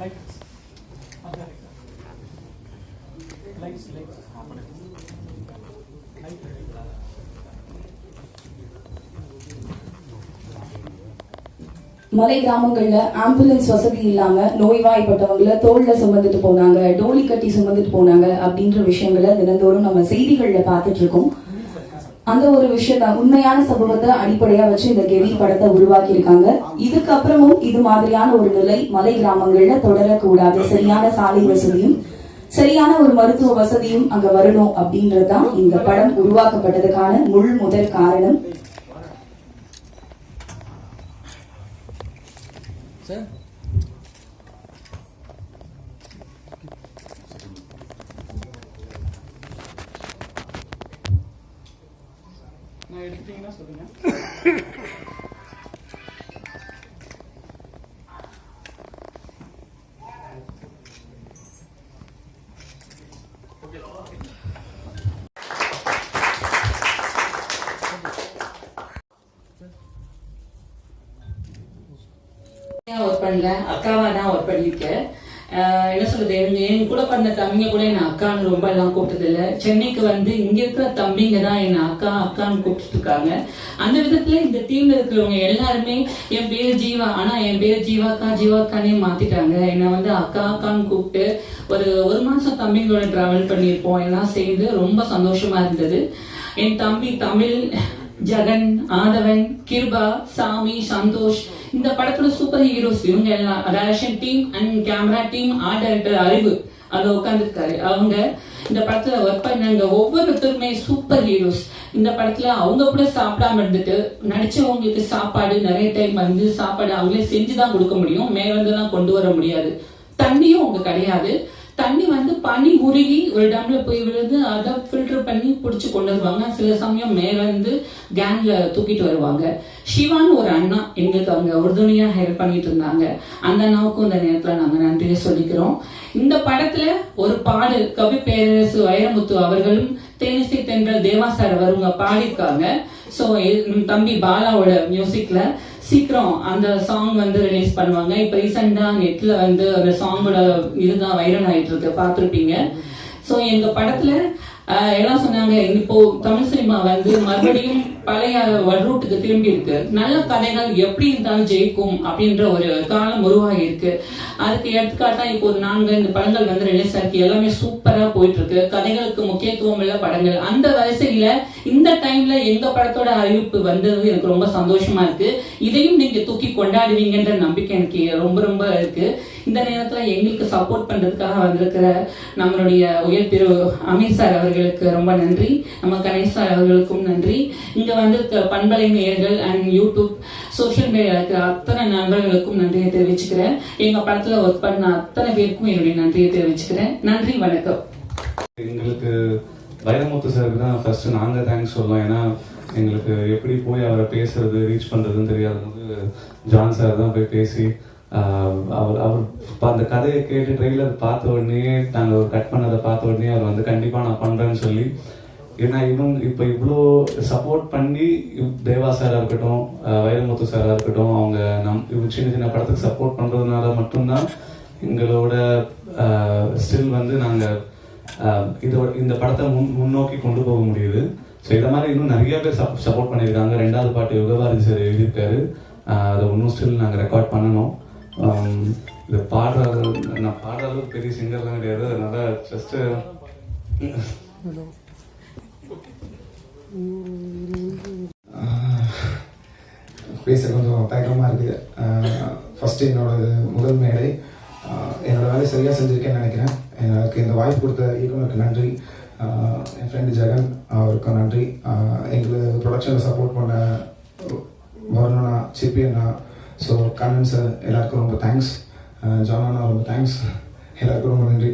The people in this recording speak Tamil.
லைக்ஸ் லைக்ஸ் லைக்ஸ் மலை கிராமங்கள்ல ஆம்புலன்ஸ் வசதி இல்லாம நோய்வாய்ப்பட்டவங்கள தோல்ல சுமந்துட்டு போனாங்க டோலி கட்டி சுமந்துட்டு போனாங்க அப்படின்ற விஷயங்களை தினந்தோறும் நம்ம செய்திகள்ல பார்த்துட்டு இருக்கோம். அந்த ஒரு விஷயத்த உண்மையான சம்பவத்தை அடிப்படையா வச்சு இந்த கெவி படத்தை உருவாக்கி இருக்காங்க இதுக்கப்புறமும் இது மாதிரியான ஒரு நிலை மலை கிராமங்கள்ல தொடரக்கூடாது. சரியான சாலை வசதியும் சரியான ஒரு மருத்துவ வசதியும் அங்க வரணும் அப்படின்றதுதான் இந்த படம் உருவாக்கப்பட்டதுக்கான முள் முதல் காரணம். சார் நான் எடுத்தீங்கன்னா சொல்லுங்க ஒர்க் பண்ணல. அக்காவா தான் ஒர்க் பண்ணியிருக்கேன். என்ன சொல்றது? எனக்கு என் கூட பண்ண தம்பிங்க கூட என் அக்கான்னு ரொம்ப எல்லாம் கூப்பிட்டது இல்லை சென்னைக்கு வந்து இங்க இருக்கிற தம்பிங்க தான் என்னை அக்கா அக்கான்னு கூப்பிட்டு இருக்காங்க அந்த விதத்துல இந்த டீம்ல இருக்கிறவங்க எல்லாருமே என் பேர் ஜீவா. ஆனா என் பேர் ஜீவாக்கா ஜீவாக்கானே மாத்திட்டாங்க. என்னை வந்து அக்கா அக்கான்னு கூப்பிட்டு ஒரு ஒரு மாசம் தம்பிங்களோட டிராவல் பண்ணியிருப்போம். எல்லாம் சேர்ந்து ரொம்ப சந்தோஷமா இருந்தது. என் தம்பி தமிழ் ஜெகன் ஆதவன் கிருபா சாமி சந்தோஷ் இந்த படத்துல சூப்பர் ஹீரோஸ் இவங்க எல்லாம். Direction team and camera team art director Arivu. அதுல உட்காந்துருக்காரு அவங்க இந்த படத்துல ஒர்க் பண்ணாங்க. ஒவ்வொருத்தருமே சூப்பர் ஹீரோஸ் இந்த படத்துல அவங்க கூட சாப்பிடாம இருந்துட்டு நடிச்சவங்களுக்கு சாப்பாடு நிறைய டைம் வந்து சாப்பாடு அவங்களே செஞ்சுதான் கொடுக்க முடியும். மேல தான் கொண்டு வர முடியாது. தண்ணியும் அவங்க கிடையாது. தண்ணி வந்து பனி உருகி ஒரு டம்ல போய் விழுந்து அதை ஃபில்டர் பண்ணி பிடிச்சி கொண்டு வருவாங்க. சில சமயம் மேலே இருந்து கேன்ல தூக்கிட்டு வருவாங்க. சிவான்னு ஒரு அண்ணா எங்களுக்கு அவங்க உறுதுணையா ஹெல்ப் பண்ணிட்டு இருந்தாங்க. அந்த அண்ணாவுக்கும் இந்த நேரத்துல நாங்க நன்றியை சொல்லிக்கிறோம். இந்த படத்துல ஒரு பாடல் கவி பேரரசு வைரமுத்து அவர்களும் தேனிசை தென்றல் தேவாசார் அவருங்க பாடியிருக்காங்க. ஸோ தம்பி பாலாவோட மியூசிக்ல சீக்கிரம் அந்த சாங் வந்து ரிலீஸ் பண்ணுவாங்க. இப்போ ரீசெண்டா நெட்ல வந்து அந்த சாங்கோட இதுதான் வைரல் ஆயிட்டு இருக்கு பார்த்துருப்பீங்க. ஸோ எங்க படத்துல எல்லாம் சொன்னாங்க. இப்போ தமிழ் சினிமா வந்து மறுபடியும் பழைய ரூட்டுக்கு திரும்பி இருக்கு. நல்ல கதைகள் எப்படி இருந்தாலும் ஜெயிக்கும் அப்படின்ற ஒரு காலம் உருவாகி இருக்கு அதுக்கு எடுத்துக்காட்டா இப்போ ஒரு நான்கு இந்த படங்கள் வந்து ரிலீஸ் ஆகி எல்லாமே சூப்பரா போயிட்டு இருக்கு கதைகளுக்கு முக்கியத்துவம் உள்ள படங்கள். அந்த வரிசையில இந்த டைம்ல எங்க படத்தோட அறிவிப்பு வந்தது எனக்கு ரொம்ப சந்தோஷமா இருக்கு. இதையும் நீங்க தூக்கி கொண்டாடுவீங்கன்ற நம்பிக்கை எனக்கு ரொம்ப ரொம்ப இருக்கு. இந்த நேரத்துல எங்களுக்கு சப்போர்ட் பண்றதுக்காக வந்திருக்கிற நம்மளுடைய உயர் திரு அமீர் சார் அவர்களுக்கு ரொம்ப நன்றி. நம்ம கணேஷ் சார் அவர்களுக்கும் நன்றி. இங்க வந்து பண்பலை மேயர்கள் அண்ட் யூடியூப் சோஷியல் மீடியா இருக்கிற அத்தனை நண்பர்களுக்கும் நன்றியை தெரிவிச்சுக்கிறேன். எங்க படத்துல ஒர்க் பண்ண அத்தனை பேருக்கும் என்னுடைய நன்றியை தெரிவிச்சுக்கிறேன். நன்றி வணக்கம். எங்களுக்கு வைரமுத்து சாருக்கு தான் ஃபர்ஸ்ட் நாங்க தேங்க்ஸ் சொல்லலாம் ஏன்னா எங்களுக்கு எப்படி போய் அவரை பேசுறது ரீச் பண்றதுன்னு தெரியாத போது ஜான் சார் தான் போய் பேசி அவர் அவர் இப்போ அந்த கதையை கேட்டு ட்ரெய்லர் பார்த்த உடனே நாங்கள் ஒரு கட் பண்ணதை பார்த்த உடனே அவர் வந்து கண்டிப்பாக நான் பண்ணுறேன்னு சொல்லி. ஏன்னா இவங்க இப்போ இவ்வளோ சப்போர்ட் பண்ணி தேவா சாராக இருக்கட்டும் வைரமுத்து சாராக இருக்கட்டும் அவங்க நம் இவங்க சின்ன சின்ன படத்துக்கு சப்போர்ட் பண்ணுறதுனால மட்டும்தான் எங்களோட ஸ்டில் வந்து நாங்கள் இதோட இந்த படத்தை முன் முன்னோக்கி கொண்டு போக முடியுது. ஸோ இதை மாதிரி இன்னும் நிறைய பேர் சப் சப்போர்ட் பண்ணியிருக்காங்க. ரெண்டாவது பாட்டு யுகபாரதி சார் எழுதியிருக்காரு. அதை இன்னும் ஸ்டில் நாங்கள் ரெக்கார்ட் பண்ணணும். இது பாடுற நான் பாடுற அளவுக்கு பெரிய சிங்கர்லாம் கிடையாது. அதனால ஜஸ்ட்டு பேச கொஞ்சம் தயக்கமாக இருக்குது. ஃபஸ்ட்டு என்னோட முதல் மேடை. என்னோடய என்னோட சரியாக செஞ்சுருக்கேன்னு நினைக்கிறேன். எனக்கு இந்த வாய்ப்பு கொடுத்த இயக்குனருக்கு நன்றி. என் ஃப்ரெண்டு ஜெகன் அவருக்கும் நன்றி. எங்களுக்கு ப்ரொடக்ஷனில் சப்போர்ட் பண்ண வருணனா சிப்பி அண்ணா ஸோ கண்ணன் சார் எல்லாருக்கும் ரொம்ப தேங்க்ஸ் ஜான் uh, அண்ணா ரொம்ப தேங்க்ஸ் எல்லாருக்கும் ரொம்ப நன்றி.